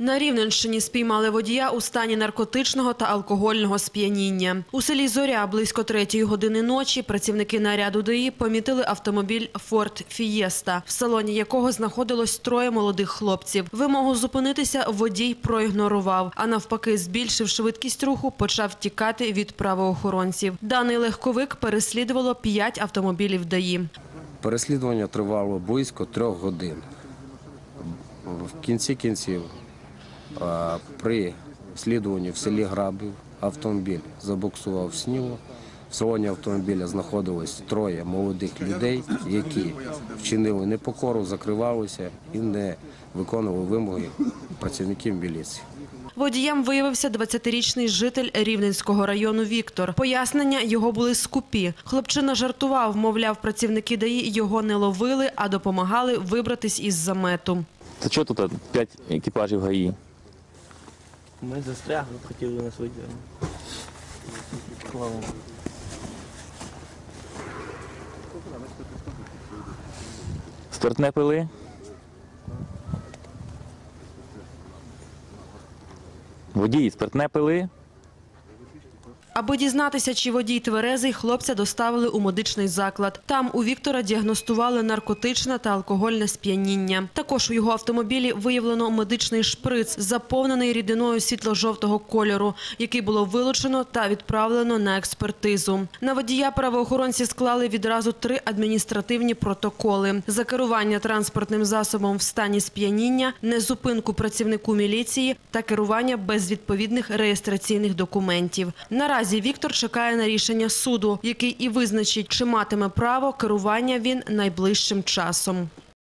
На Рівненщині спіймали водія у стані наркотичного та алкогольного сп'яніння. У селі Зоря близько третьої години ночі працівники наряду ДАІ помітили автомобіль «Форд Фієста», в салоні якого знаходилось троє молодих хлопців. Вимогу зупинитися водій проігнорував, а навпаки, збільшив швидкість руху, почав тікати від правоохоронців. Даний легковик переслідувало п'ять автомобілів ДАІ. Переслідування тривало близько трьох годин. В кінці кінців при слідуванні в селі Грабів автомобіль забуксував в снігу. В салоні автомобіля знаходилось троє молодих людей, які вчинили непокору, закривалися і не виконували вимоги працівників міліції. Водієм виявився 20-річний житель Рівненського району Віктор. Пояснення його були скупі. Хлопчина жартував, мовляв, працівники ДАІ його не ловили, а допомагали вибратись із замету. Та чого тут п'ять екіпажів ГАІ? Ми застрягли, хотіли нас витягнути. Клава. Спиртне пили? Водії спиртне пили? Аби дізнатися, чи водій тверезий, хлопця доставили у медичний заклад. Там у Віктора діагностували наркотичне та алкогольне сп'яніння. Також у його автомобілі виявлено медичний шприц, заповнений рідиною світло-жовтого кольору, який було вилучено та відправлено на експертизу. На водія правоохоронці склали відразу три адміністративні протоколи: за керування транспортним засобом в стані сп'яніння, незупинку працівнику міліції та керування без відповідних реєстраційних документів. Наразі Віктор чекає на рішення суду, який і визначить, чи матиме право керування він найближчим часом.